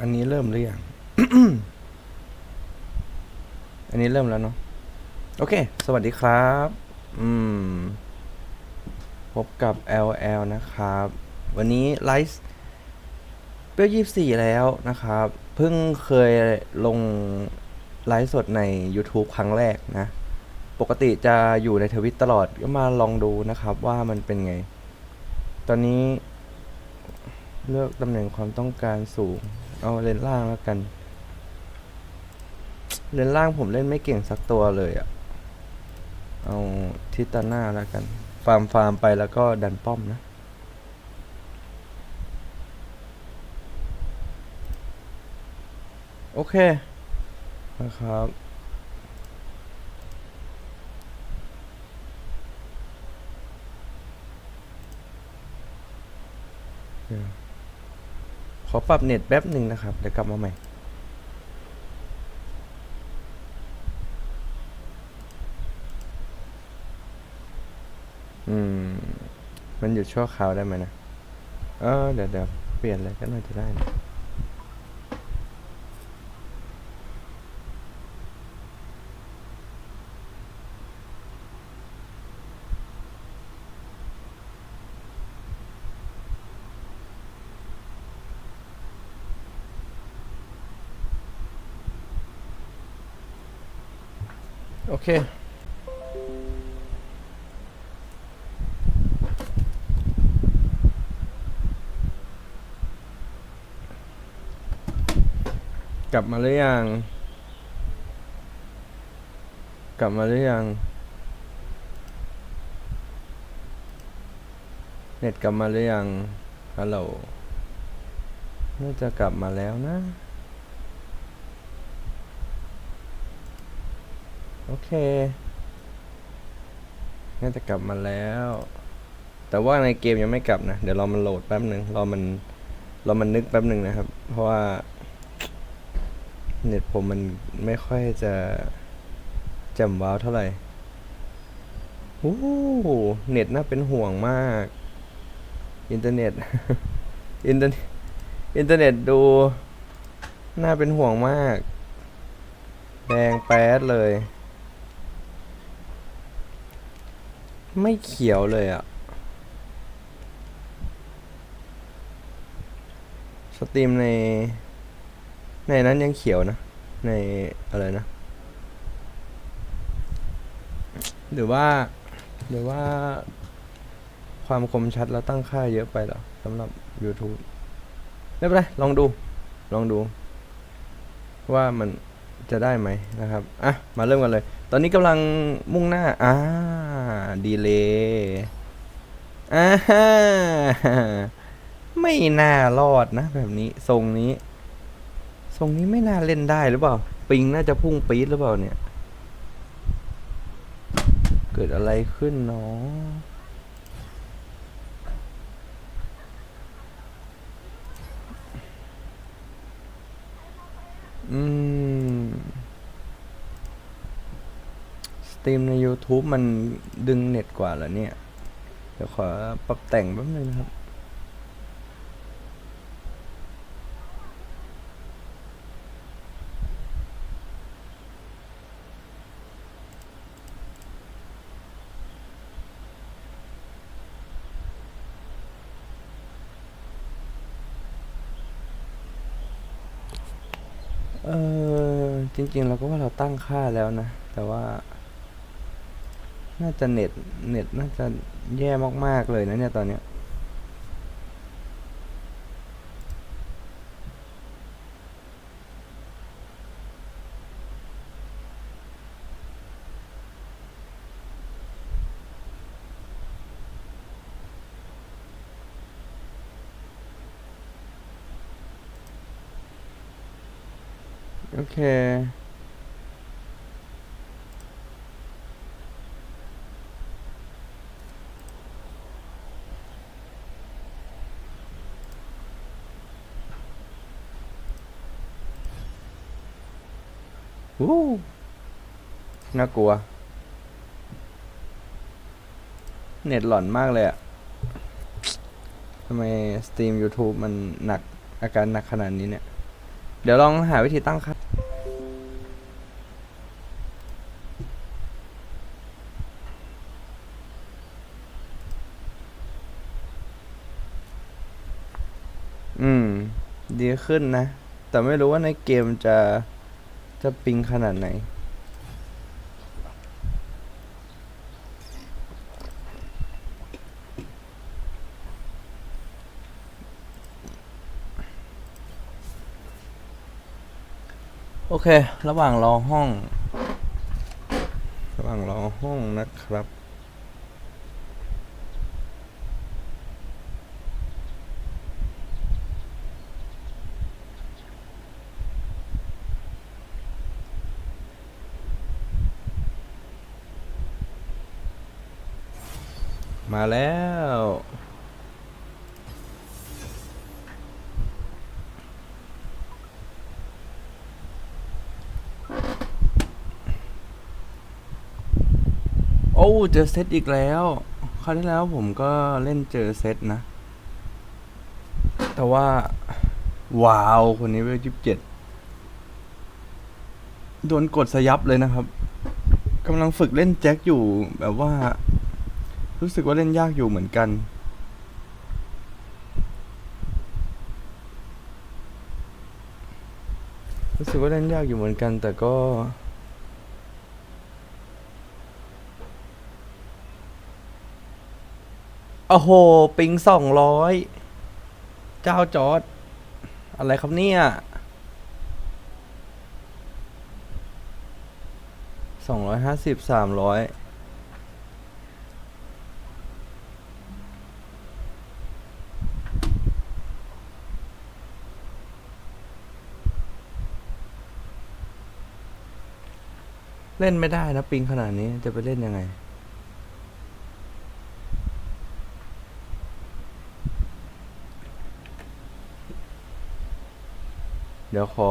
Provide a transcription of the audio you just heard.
อันนี้เริ่มหรือยัง อันนี้เริ่มแล้วเนาะ โอเค สวัสดีครับ อืม พบกับ LL นะครับ วันนี้ไลฟ์เปรี้ยวยี่สี่แล้วนะครับ เพิ่งเคยลงไลฟ์สดใน YouTube ครั้งแรกนะ ปกติจะอยู่ในทวิตตลอด ก็มาลองดูนะครับว่ามันเป็นไง ตอนนี้เลือกตำแหน่งความต้องการสูง เอาเลนล่างแล้วกัน เลนล่างผมเล่นไม่เก่งสักตัวเลยอะเอาทิตาน่าแล้วกัน ฟาร์มฟาร์มไปแล้วก็ดันป้อมนะโอเคนะครับเดี๋ยว ขอปรับเน็ตแป๊บหนึ่งนะครับ เดี๋ยวกลับมาใหม่อืม มันหยุดชั่วคราวได้ไหมนะ เออเดี๋ยวเดี๋ยวเปลี่ยนอะไรก็น่าจะได้นะ โอเค กลับมาหรือยัง กลับมาหรือยัง เน็ตกลับมาหรือยัง ฮัลโหล น่าจะกลับมาแล้วนะ โอเค น่าจะกลับมาแล้ว แต่ว่าในเกมยังไม่กลับนะ เดี๋ยวรอมันโหลดแป๊บหนึ่งรอมันรอมันนึกแป๊บหนึ่งนะครับ เพราะว่า เน็ตผมมันไม่ค่อยจะแจ่มว้าวเท่าไหร่โอ้โหเน็ตน่าเป็นห่วงมาก อินเทอร์เน็ต อินเทอร์อินเทอร์เน็ตดู น่าเป็นห่วงมาก แดงแป๊ดเลย ไม่เขียวเลยอะสตรีมใน ในนั้นยังเขียวนะ ในอะไรนะ หรือว่า หรือว่า ความคมชัดเราตั้งค่าเยอะไปหรอสำหรับ YouTube ไม่เป็นไร ลองดู ลองดู ว่ามันจะได้ไหมนะครับ อะ มาเริ่มกันเลย ตอนนี้กำลังมุ่งหน้า อ่า ดีเลยอ่าฮ่าไม่น่ารอดนะ แบบนี้ทรงนี้ ทรงนี้ไม่น่าเล่นได้หรือเปล่า ปิงน่าจะพุ่งปี๊ดหรือเปล่าเนี่ย เกิดอะไรขึ้นเนาะอืม ตรีมใน YouTube มันดึงเน็ตกว่าเหรอเนี่ย เดี๋ยวขอปรับแต่งแป๊บนึงนะครับ เออจริงๆเราก็ว่าเราตั้งค่าแล้วนะ แต่ว่า น่าจะเน็ต เน็ตน่าจะแย่มาก ๆ เลยนะเนี่ยตอนเนี้ยโอเค วู้น่ากลัว เน็ตหล่อนมากเลยอะทำไมสตรีม YouTube มันหนักอาการหนักขนาดนี้เนี่ย เดี๋ยวลองหาวิธีตั้งค่าอืม ดีขึ้นนะ แต่ไม่รู้ว่าในเกมจะ จะปิงขนาดไหน โอเค ระหว่างรอห้อง ระหว่างรอห้องนะครับ มาแล้ว โอ้เจอเซตอีกแล้ว คราวที่แล้วผมก็เล่นเจอเซตนะ แต่ว่า ว้าว คนนี้เวลยิบเจ็ดโดนกดสยับเลยนะครับกำลังฝึกเล่นแจ็คอยู่แบบว่า รู้สึกว่าเล่นยากอยู่เหมือนกัน รู้สึกว่าเล่นยากอยู่เหมือนกัน แต่ก็ โอ้โห ปิงสองร้อย เจ้าจอด อะไรครับเนี่ยสองร้อยห้าสิบสามร้อย เล่นไม่ได้นะปิงขนาดนี้จะไปเล่นยังไง เดี๋ยวขอ